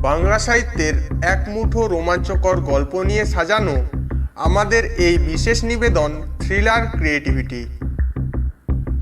বাংলা সাহিত্যের এক মুঠো রোমাঞ্চকর গল্প নিয়ে সাজানো আমাদের এই বিশেষ নিবেদন থ্রিলার ক্রিয়েটিভিটি।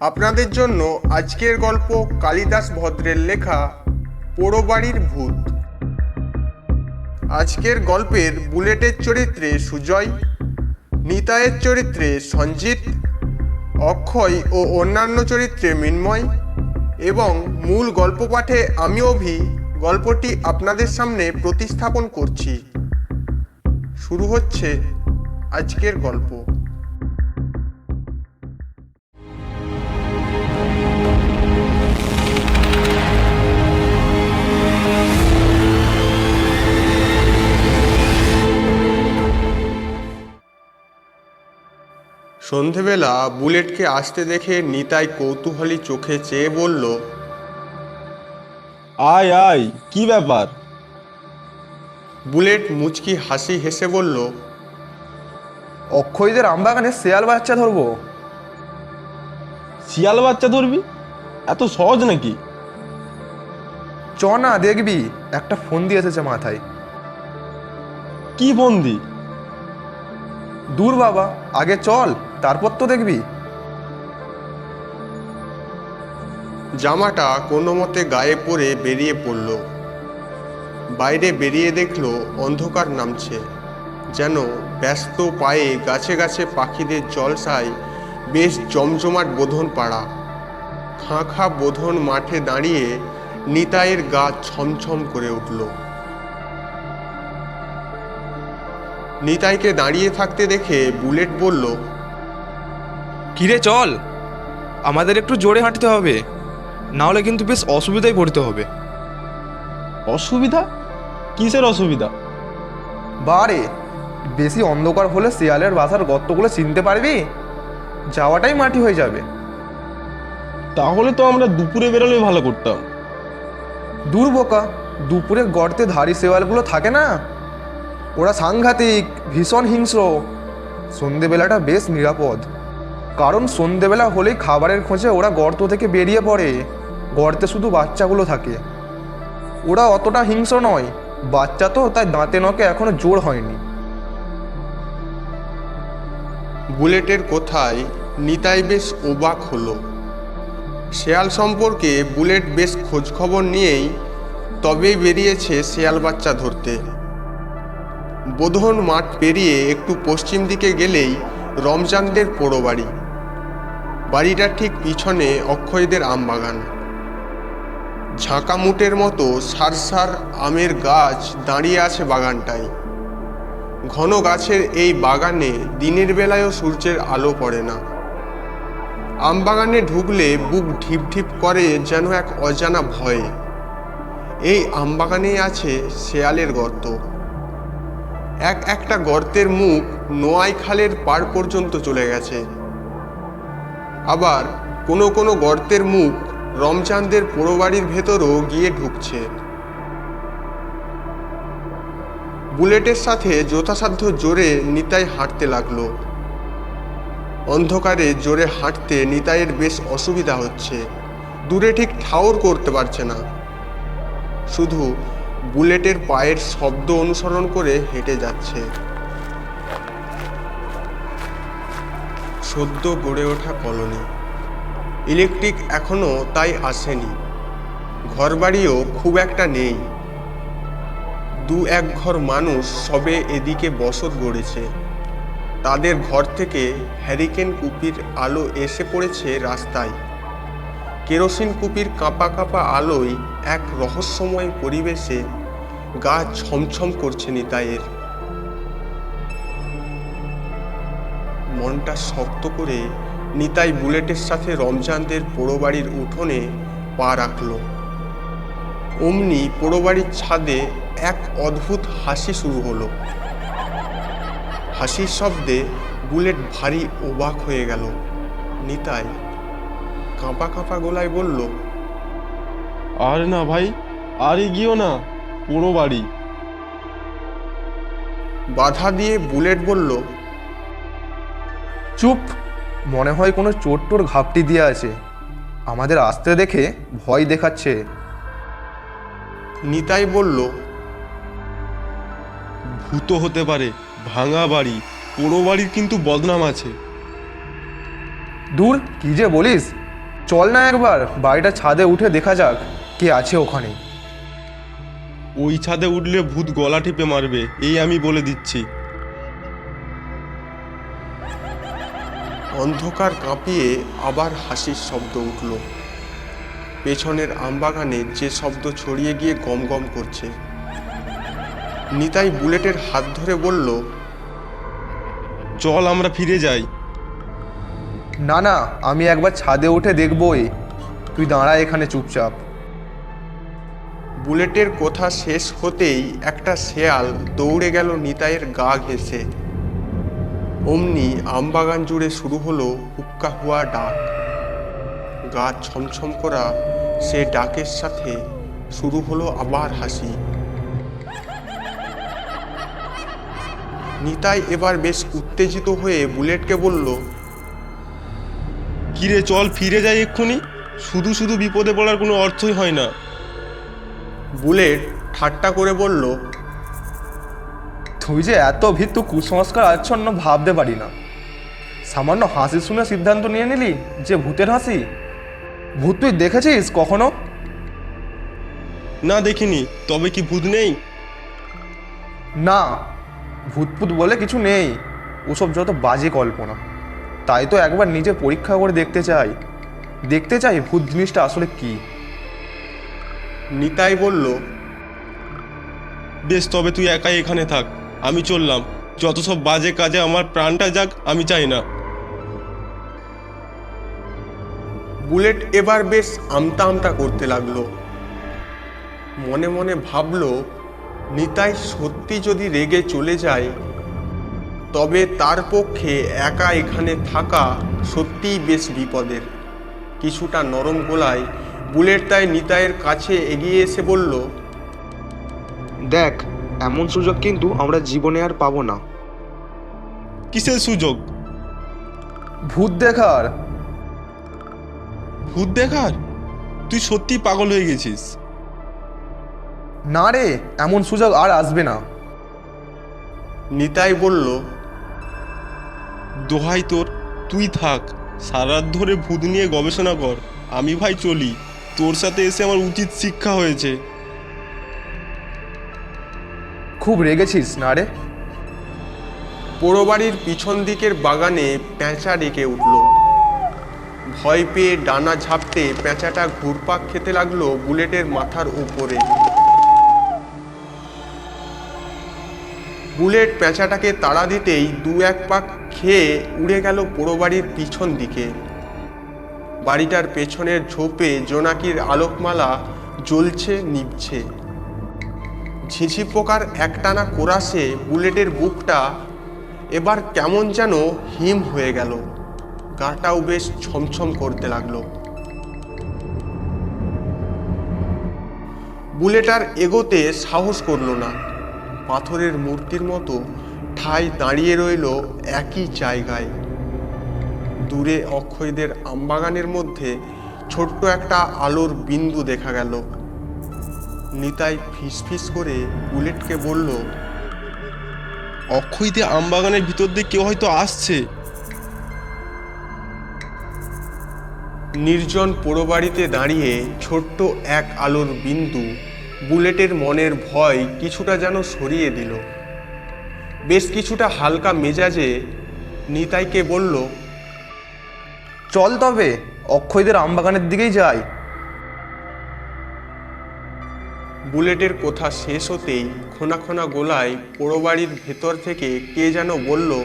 আপনাদের জন্য আজকের গল্প কালিদাস ভদ্রের লেখা পোড়োবাড়ির ভূত। আজকের গল্পের বুলেটের চরিত্রে সুজয় নিতায়ের চরিত্রে সঞ্জিত, অক্ষয় ও অন্যান্য চরিত্রে মৃন্ময় এবং মূল গল্প পাঠে আমি অভি গল্পটি আপনাদের সামনে প্রতিস্থাপন করছি। শুরু হচ্ছে আজকের গল্প। সন্ধেবেলা বুলেটকে আসতে দেখে নিতাই কৌতূহলী চোখে চেয়ে বলল আয় আয় কি ব্যাপার? বুলেট মুচকি হাসি হেসে বলল অক্ষয়দের আমবাগানে শেয়াল বাচ্চা ধরবো? শিয়াল বাচ্চা ধরবি? এত সহজ নাকি? চ না দেখবি একটা ফোন দিয়ে এসেছে মাথায়। কি বন্দি দূর বাবা আগে চল তারপর তো দেখবি। জামাটা কোনো মতে গায়ে পরে বেরিয়ে পড়ল। বাইরে বেরিয়ে দেখল অন্ধকার নামছে, যেন ব্যস্ত পায়ে গাছে গাছে পাখিদের জলসায় বেশ জমজমাট বোধন পাড়া। খাঁ খাঁ বোধন মাঠে দাঁড়িয়ে নিতাইয়ের গা ছমছম করে উঠল। নিতাইকে দাঁড়িয়ে থাকতে দেখে বুলেট বলল, কিরে, চল। আমাদের একটু জোরে হাঁটতে হবে। না হলে কিন্তু বেশ অসুবিধায় পড়তে হবে। অসুবিধা? কিসের অসুবিধা? বারে বেশি অন্ধকার হলে শেয়ালের বাসার গর্তগুলো চিনতে পারবি? যাওয়াটাই মাটি হয়ে যাবে। তাহলে তো আমরা দুপুরে বেরোলে ভালো করতাম। দূর বোকা দুপুরে গর্তে ধারি শেয়ালগুলো থাকে না? ওরা সাংঘাতিক ভীষণ হিংস্র। সন্ধেবেলাটা বেশ নিরাপদ। কারণ সন্ধেবেলা হলেই খাবারের খোঁজে ওরা গর্ত থেকে বেরিয়ে পড়ে। গর্তে শুধু বাচ্চাগুলো থাকে। ওরা অতটা হিংস্র নয়, বাচ্চা তো তাই দাঁতে নখে এখনও জোর হয়নি। বুলেটের কথায় নিতাই বেশ ওবাক হলো। শেয়াল সম্পর্কে বুলেট বেশ খোঁজখবর নিয়েই তবেই বেরিয়েছে শেয়াল বাচ্চা ধরতে। বোধন মাঠ পেরিয়ে একটু পশ্চিম দিকে গেলেই রমজানদের পোড়ো বাড়ি। বাড়িটার ঠিক পিছনে অক্ষয়দের আমবাগান। ঝাঁকামুটের মতো সার সার আমের গাছ দাঁড়িয়ে আছে বাগানটায়। ঘন গাছের এই বাগানে দিনের বেলায়ও সূর্যের আলো পড়ে না। আমবাগানে ঢুকলে বুক ঢিপ ঢিপ করে যেন এক অজানা ভয়ে। এই আমবাগানেই আছে শেয়ালের গর্ত। এক একটা গর্তের মুখ নোয়াই খালের পাড় পর্যন্ত চলে গেছে। আবার কোনো কোনো গর্তের মুখ রমজানদের পোড়োবাড়ির ভেতরও গিয়ে ঢুকছে। বুলেটের সাথে যথাসাধ্য জোরে নিতাই হাঁটতে লাগল। অন্ধকারে জোরে হাঁটতে নিতাইয়ের বেশ অসুবিধা হচ্ছে। দূরে ঠিক ঠাউর করতে পারছে না। শুধু বুলেটের পায়ের শব্দ অনুসরণ করে হেঁটে যাচ্ছে। সদ্য গড়ে ওঠা কলোনি। ইলেকট্রিক এখনও তাই আসেনি। ঘরবাড়িও খুব একটা নেই। দু এক ঘর মানুষ সবে এদিকে বসত গড়েছে। তাদের ঘর থেকে হ্যারিকেন কুপির আলো এসে পড়েছে রাস্তায়। কেরোসিন কুপির কাঁপা কাঁপা আলোয় এক রহস্যময় পরিবেশে গা ছমছম করছে নিতাইয়ের। মনটা শক্ত করে নিতাই বুলেটের সাথে রমজানদের পোড়োবাড়ির উঠোনে পা রাখল। অমনি পোড়োবাড়ির ছাদে এক অদ্ভুত হাসি শুরু হলো। হাসির শব্দে বুলেট ভারী অবাক হয়ে গেল। নিতাই কাঁপা কাঁপা গলায় বলল, আর না ভাই, আর এগিয়েও না পুরো বাড়ি বাধা দিয়ে বুলেট বলল, চুপ মনে হয় কোনো চোর টোর ঘাপটি দিয়ে আছে। আমাদের আসতে দেখে ভয় দেখাচ্ছে। নিতাই বলল ভূত হতে পারে ভাঙা বাড়ি পোড়ো বাড়ির কিন্তু বদনাম আছে। দূর কি যে বলিস? চল না একবার বাড়িটা ছাদে উঠে দেখা যাক কে আছে ওখানে। ওই ছাদে উঠলে ভূত গলা টিপে মারবে এই আমি বলে দিচ্ছি। অন্ধকার কাঁপিয়ে আবার হাসির শব্দ উঠল। পেছনের আমবাগানে যে শব্দ ছড়িয়ে গিয়ে গম গম করছে। নিতাই বুলেটের হাত ধরে বলল চল আমরা ফিরে যাই। না না আমি একবার ছাদে উঠে দেখবই। তুই দাঁড়া এখানে চুপচাপ। বুলেটের কথা শেষ হতেই একটা শেয়াল দৌড়ে গেল নিতাইয়ের গা ঘেঁষে। অমনি আমবাগান জুড়ে শুরু হলো হুক্কা হুয়া ডাক। গা ছমছম করা সে ডাকের সাথে শুরু হলো আবার হাসি। নিতাই এবার বেশ উত্তেজিত হয়ে বুলেটকে বলল, কিরে, চল ফিরে যাই এক্ষুনি। শুধু শুধু বিপদে পড়ার কোনো অর্থই হয় না। বুলেট ঠাট্টা করে বলল তুই যে এত ভিত্তু কুসংস্কার আচ্ছন্ন ভাবতে পারি না। সামান্য হাসি শুনে সিদ্ধান্ত নিয়ে নিলি যে ভূতের হাসি? ভূত তুই দেখেছিস কখনো? না দেখিনি তবে কি ভূত নেই? না ভূতপুত বলে কিছু নেই ওসব যত বাজে কল্পনা। তাই তো একবার নিজে পরীক্ষা করে দেখতে চাই। দেখতে চাই ভূত জিনিসটা আসলে কি। নিতাই বলল বেশ তবে তুই একাই এখানে থাক। আমি চললাম। যত সব বাজে কাজে আমার প্রাণটা যাক আমি চাই না। বুলেট এবার বেশ আমতা আমতা করতে লাগল। মনে মনে ভাবলো নিতাই সত্যি যদি রেগে চলে যায় তবে তার পক্ষে একা এখানে থাকা সত্যিই বেশ বিপদের। কিছুটা নরম গোলায় বুলেট তাই নিতাইয়ের কাছে এগিয়ে এসে বলল দেখ এমন সুযোগ কিন্তু আমরা জীবনে আর পাবো না। কিসের সুযোগ? ভূত দেখার। ভূত দেখার? তুই সত্যি পাগল হয়ে গেছিস। না রে এমন সুযোগ আর আসবে না। নিতাই বলল দোহাই তোর তুই থাক। সারাত ধরে ভূত নিয়ে গবেষণা কর। আমি ভাই চলি। তোর সাথে এসে আমার উচিত শিক্ষা হয়েছে। খুব রেগেছিস না রে? পোড়ো বাড়ির পিছন দিকের বাগানে প্যাঁচা ডেকে উঠল। ভয় পেয়ে ডানা ঝাপটে প্যাঁচাটা ঘুরপাক খেতে লাগল বুলেটের মাথার উপরে। বুলেট প্যাঁচাটাকে তাড়া দিতেই দু এক পাক খেয়ে উড়ে গেল পোড়ো বাড়ির পিছন দিকে। বাড়িটার পেছনের ঝোপে জোনাকির আলোকমালা জ্বলছে নিভছে। ঝিঝি পোকার একটানা কোরাসে বুলেটের বুকটা এবার কেমন যেন হিম হয়ে গেল। গাটাও বেশ ছমছম করতে লাগল। বুলেট আর এগোতে সাহস করল না। পাথরের মূর্তির মতো ঠাই দাঁড়িয়ে রইল একই জায়গায়। দূরে অক্ষয়দের আমবাগানের মধ্যে ছোট্ট একটা আলোর বিন্দু দেখা গেল। নিতাই ফিসফিস করে বুলেটকে বলল অক্ষয়তে আমবাগানের ভিতর দিয়ে কেউ হয়তো আসছে। নির্জন পোড়ো বাড়িতে দাঁড়িয়ে ছোট্ট এক আলোর বিন্দু বুলেটের মনের ভয় কিছুটা যেন সরিয়ে দিল। বেশ কিছুটা হালকা মেজাজে নিতাইকে বলল, চল তবে, অক্ষয়দের আমবাগানের দিকেই যাই। বুলেটের কথা শেষ হতেই খোনা খোনা গোলায় পোড়ো বাড়ির ভেতর থেকে কে যেন বলল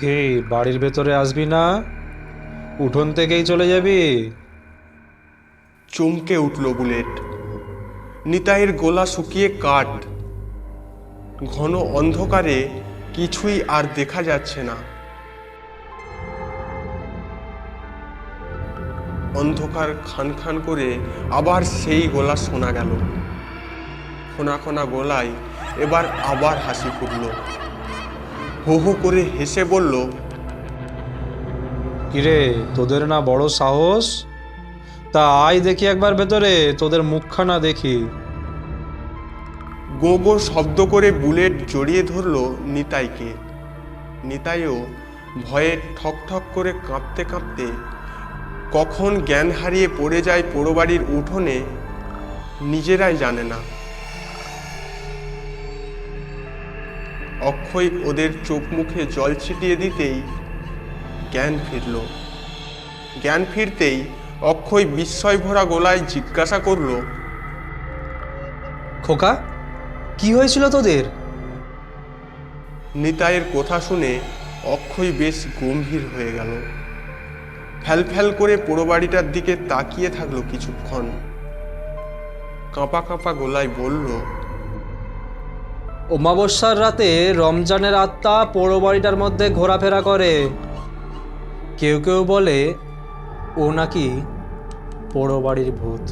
কে বাড়ির ভেতরে আসবি না? উঠোন থেকেই চলে যাবি? চমকে উঠল বুলেট। নিতাইয়ের গোলা শুকিয়ে কাঠ। ঘন অন্ধকারে কিছুই আর দেখা যাচ্ছে না। অন্ধকার খান খান করে আবার সেই গোলা শোনা গেল। খোনা খোনা গোলায় এবার আবার হাসি ফুটল। হো হো করে হেসে বলল কিরে তোদের না বড় সাহস? তা আয় দেখি একবার ভেতরে তোদের মুখখানা দেখি। গো গো শব্দ করে বুলেট জড়িয়ে ধরল নিতাইকে। নিতাইও ভয়ে ঠক ঠক করে কাঁপতে কাঁপতে কখন জ্ঞান হারিয়ে পড়ে যায় পোড়োবাড়ির উঠোনে নিজেরাই জানে না। অক্ষয় ওদের চোখ মুখে জল ছিটিয়ে দিতেই জ্ঞান ফিরল। জ্ঞান ফিরতেই অক্ষয় বিস্ময় ভরা গলায় জিজ্ঞাসা করল খোকা কি হয়েছিল তোদের? নিতাইয়ের কথা শুনে অক্ষয় বেশ গম্ভীর হয়ে গেল। ফ্যাল ফ্যাল করে পোড়োবাড়িটার দিকে তাকিয়ে থাকল কিছুক্ষণ। কাঁপা কাঁপা গোলায় বলল, অমাবস্যার রাতে রমজানের আত্মা পোড়ো বাড়িটার মধ্যে ঘোরাফেরা করে। কেউ কেউ বলে, ও নাকি পোড়ো বাড়ির ভূত।